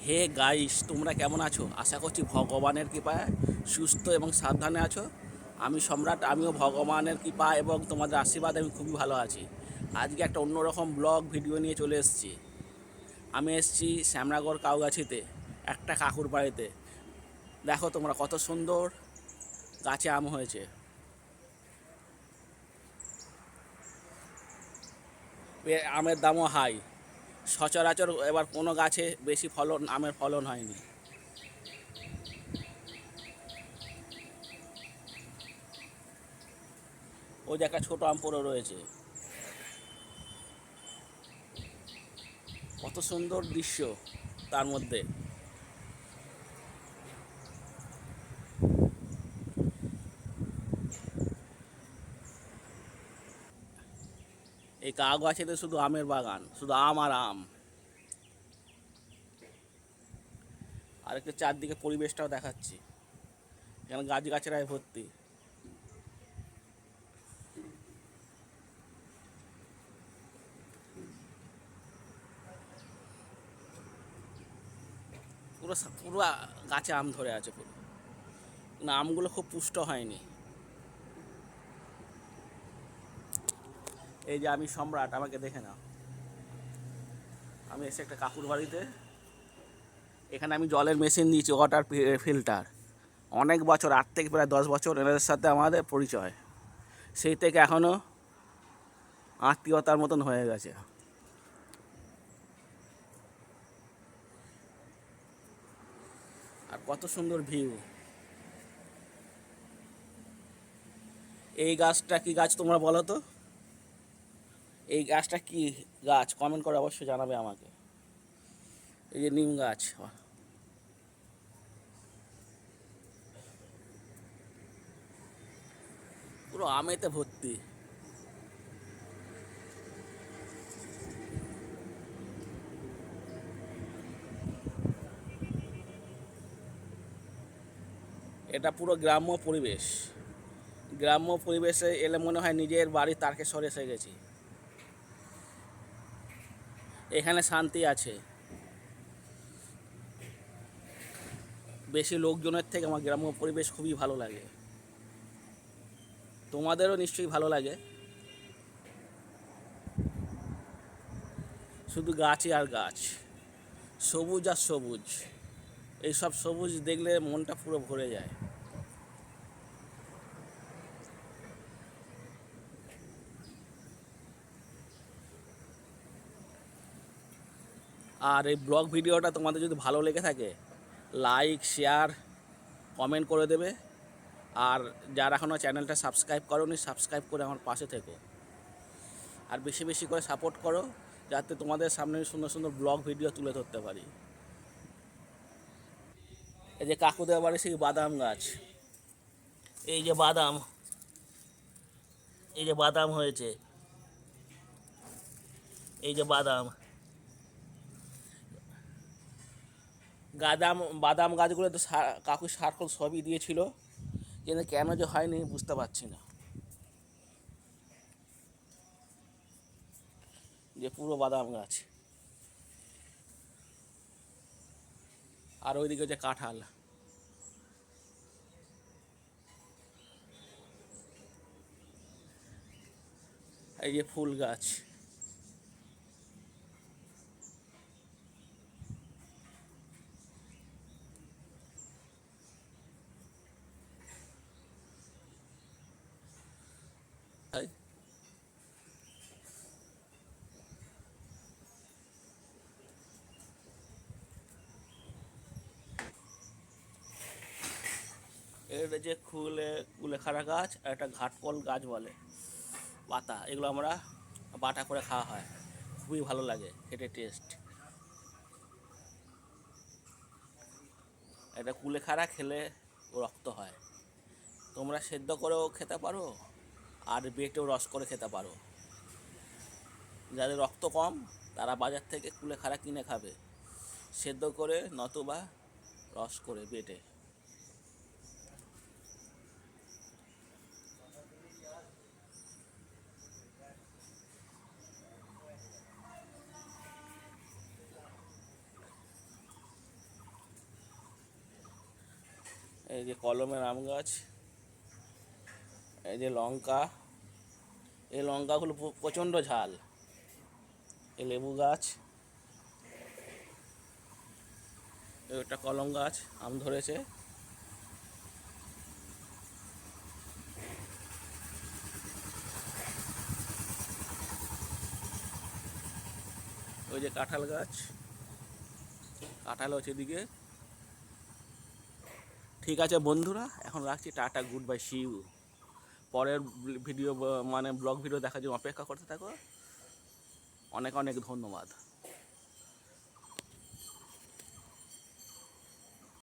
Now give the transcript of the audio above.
Hey guys, তোমরা কেমন আছো? আশা করছি ভগবানের কৃপায় সুস্থ এবং সাবধানে আছো। আমি সম্রাট, আমিও ভগবানের কৃপা এবং তোমাদের আশীর্বাদ আমি খুবই ভালো আছি। আজকে একটা অন্যরকম ব্লগ ভিডিও নিয়ে চলে এসেছি। আমি এসেছি শ্যামনগর কাউগাছিতে, একটা কাকুর বাড়িতে। দেখো তোমরা কত সুন্দর গাছে আম হয়েছে। আমের দামও হাই সচরাচর এবার কোনো গাছে বেশি ফলন, আমের ফলন হয়নি। ওই একটা ছোট আম পড়ে রয়েছে। কত সুন্দর দৃশ্য তার মধ্যে। এই কাউ গাছেতে শুধু আমের বাগান, শুধু আম আর আম। আর একটু চারদিকে পরিবেশটাও দেখাচ্ছি। এখানে গাছ গাছেরাই ভর্তি। পুরো পুরো গাছে আম ধরে আছে পুরো। আমগুলো খুব পুষ্ট হয়নি। এই যে আমি সম্রাট, আমাকে দেখে নাও। আমি এসে একটা কাকুর বাড়িতে। এখানে আমি জলের মেশিন দিয়েছি ওয়াটার ফিল্টার অনেক বছর, আট থেকে প্রায় দশ বছর এনাদের সাথে আমাদের পরিচয়। সেই থেকে এখনও আত্মীয়তার মতন হয়ে গেছে। আর কত সুন্দর ভিউ এই গাছটা কি গাছ তোমরা বলো তো? এই গাছটা কি গাছ? কমেন্ট করে অবশ্যই জানাবে আমাকে। এই যে নিম গাছ। পুরো আমেতে ভর্তি। এটা পুরো গ্রাম্য পরিবেশ। গ্রাম্য পরিবেশে এলে মনে হয় নিজের বাড়ির তারকেশ্বর এসে গেছি। এখানে শান্তি আছে। বেশি লোকজনের থেকে আমার গ্রাম্য পরিবেশ খুবই ভালো লাগে। তোমাদেরও নিশ্চয়ই ভালো লাগে। শুধু গাছই আর গাছ। সবুজ আর সবুজ। এইসব সবুজ দেখলে মনটা পুরো ভরে যায়। আর এই ব্লগ ভিডিওটা তোমাদের যদি ভালো লেগে থাকে লাইক শেয়ার কমেন্ট করে দেবে। আর যারা এখনও চ্যানেলটা সাবস্ক্রাইব করোনি সাবস্ক্রাইব করে আমার পাশে থেকো। আর বেশি বেশি করে সাপোর্ট করো, যাতে তোমাদের সামনে সুন্দর সুন্দর ব্লগ ভিডিও তুলে ধরতে পারি। এই যে কাকুদের বাড়ি সেই বাদাম গাছ। এই যে বাদাম। এই যে বাদাম হয়েছে। এই যে বাদাম। গাদাম, বাদাম গাছগুলো তো সা- কাকু সারকল সবই দিয়েছিল। কিন্তু কেন যে হয়নি বুঝতে পারছি না। যে পুরো বাদাম গাছ। আর ওইদিকে যে কাঁঠাল। এই যে ফুল গাছ এই এটা যে খুলে কুলেখাড়া গাছ আর একটা ঘাটকল গাছ বলে, পাতা। এগুলো আমরা বাটা করে খাওয়া হয়। খুবই ভালো লাগে, খেতে টেস্ট এটা কুলেখাড়া খেলে রক্ত হয়। তোমরা সেদ্ধ করেও খেতে পারো, আর বেটেও রস করে খেতে পারো। যাদের রক্ত কম, তারা বাজার থেকে কুলেখাড়া কিনে খাবে। সেদ্ধ করে নতুবা রস করে বেটে। এই যে কলমের আম গাছ, এই যে লঙ্কা, এই লঙ্কাগুলো প্রচণ্ড ঝাল। এই লেবু গাছ, একটা কলম গাছ, আম ধরেছে। ওই যে কাঁঠাল গাছ, কাঁঠাল হচ্ছে এদিকে। ঠিক আছে বন্ধুরা, এখন রাখছি, টাটা গুড বাই শিউ পরের ভিডিও মানে ব্লগ ভিডিও দেখার জন্য অপেক্ষা করতে থাকো। অনেক অনেক ধন্যবাদ।